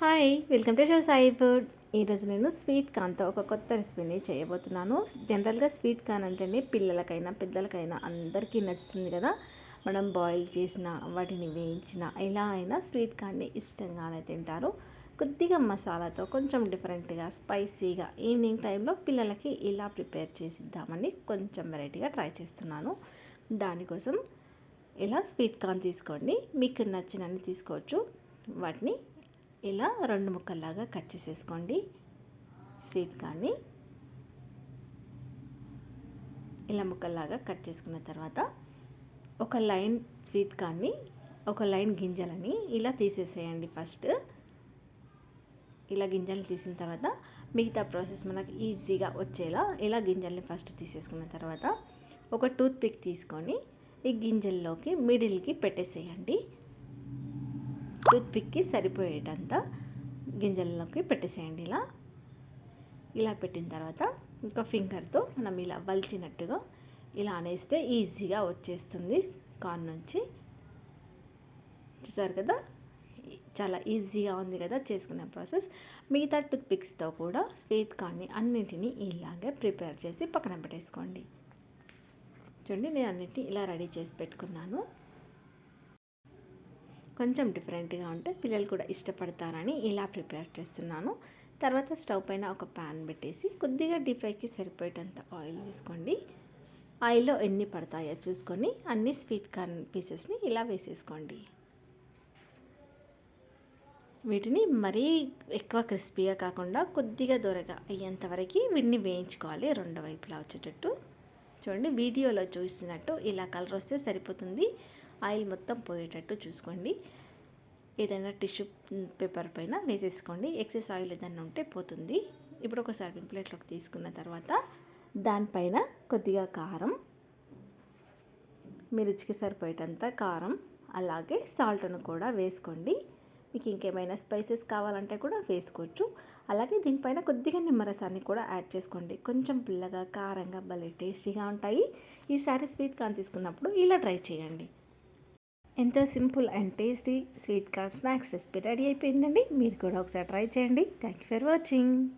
Hi welcome to show Sai food. ఈరోజు నేను sweet కార్న్తో ఒక కొత్త రెసిపీని చేయబోతున్నాను. జనరల్గా స్వీట్ కార్న్ అంటేనే పిల్లలకైనా పెద్దలకైనా అందరికీ నచ్చుతుంది కదా. మనం బాయిల్ చేసిన వాటిని వేయించిన ఎలా అయినా స్వీట్ కార్న్ని ఇష్టంగానే తింటారు. కొద్దిగా మసాలాతో కొంచెం డిఫరెంట్గా స్పైసీగా ఈవినింగ్ టైంలో పిల్లలకి ఇలా ప్రిపేర్ చేసిద్దామని కొంచెం వెరైటీగా ట్రై చేస్తున్నాను. దానికోసం ఇలా స్వీట్ కార్న్ తీసుకోండి. మీకు నచ్చినన్ని తీసుకోవచ్చు. వాటిని ఇలా రెండు ముక్కల్లాగా కట్ చేసేసుకోండి. స్వీట్ కార్న్ని ఇలా ముక్కల్లాగా కట్ చేసుకున్న తర్వాత ఒక లైన్ స్వీట్ కార్న్ని ఒక లైన్ గింజలని ఇలా తీసేసేయండి ఫస్ట్. ఇలా గింజలు తీసిన తర్వాత మిగతా ప్రాసెస్ మనకు ఈజీగా వచ్చేలా ఇలా గింజల్ని ఫస్ట్ తీసేసుకున్న తర్వాత ఒక టూత్ పిక్ తీసుకొని ఈ గింజల్లోకి మిడిల్కి పెట్టేసేయండి. టూత్పిక్కి సరిపోయేటంత గింజల్లోకి పెట్టేసేయండి ఇలా. ఇలా పెట్టిన తర్వాత ఇంకా ఫింగర్తో మనం ఇలా వలిచినట్టుగా ఇలా అనేస్తే ఈజీగా వచ్చేస్తుంది కార్న్ నుంచి. చూసారు కదా? చాలా ఈజీగా ఉంది కదా చేసుకునే ప్రాసెస్. మిగతా టూత్పిక్స్తో కూడా స్వీట్ కార్న్ని అన్నింటినీ ఇలాగే ప్రిపేర్ చేసి పక్కన పెట్టేసుకోండి. చూడండి నేను అన్నింటినీ ఇలా రెడీ చేసి పెట్టుకున్నాను. కొంచెం డిఫరెంట్గా ఉంటే పిల్లలు కూడా ఇష్టపడతారని ఇలా ప్రిపేర్ చేస్తున్నాను. తర్వాత స్టవ్ పైన ఒక ప్యాన్ పెట్టేసి కొద్దిగా డీప్ ఫ్రైకి సరిపోయేటంత ఆయిల్ వేసుకోండి. ఆయిల్లో ఎన్ని పడతాయో చూసుకొని అన్ని స్వీట్ కార్న్ పీసెస్ని ఇలా వేసేసుకోండి. వీటిని మరీ ఎక్కువ క్రిస్పీగా కాకుండా కొద్దిగా దూరగా అయ్యేంతవరకు వీటిని వేయించుకోవాలి రెండు వైపులా వచ్చేటట్టు. చూడండి వీడియోలో చూసినట్టు ఇలా కలర్ వస్తే సరిపోతుంది. ఆయిల్ మొత్తం పోయేటట్టు చూసుకోండి. ఏదైనా టిష్యూ పేపర్ పైన వేసేసుకోండి. ఎక్సెస్ ఆయిల్ ఏదైనా ఉంటే పోతుంది. ఇప్పుడు ఒక సర్వింగ్ ప్లేట్లోకి తీసుకున్న తర్వాత దానిపైన కొద్దిగా కారం మీ రుచికి సరిపోయేటంత కారం అలాగే సాల్ట్ను కూడా వేసుకోండి. మీకు ఇంకేమైనా స్పైసెస్ కావాలంటే కూడా వేసుకోవచ్చు. అలాగే దీనిపైన కొద్దిగా నిమ్మరసాన్ని కూడా యాడ్ చేసుకోండి. కొంచెం పుల్లగా కారంగా భలే టేస్టీగా ఉంటాయి. ఈసారి స్వీట్ కార్న్ తీసుకున్నప్పుడు ఇలా ట్రై చేయండి. ఎంతో simple and tasty sweet corn snacks recipe ready అయిపోయిందండి. మీరు కూడా ఒకసారి ట్రై చేయండి. Thank you for watching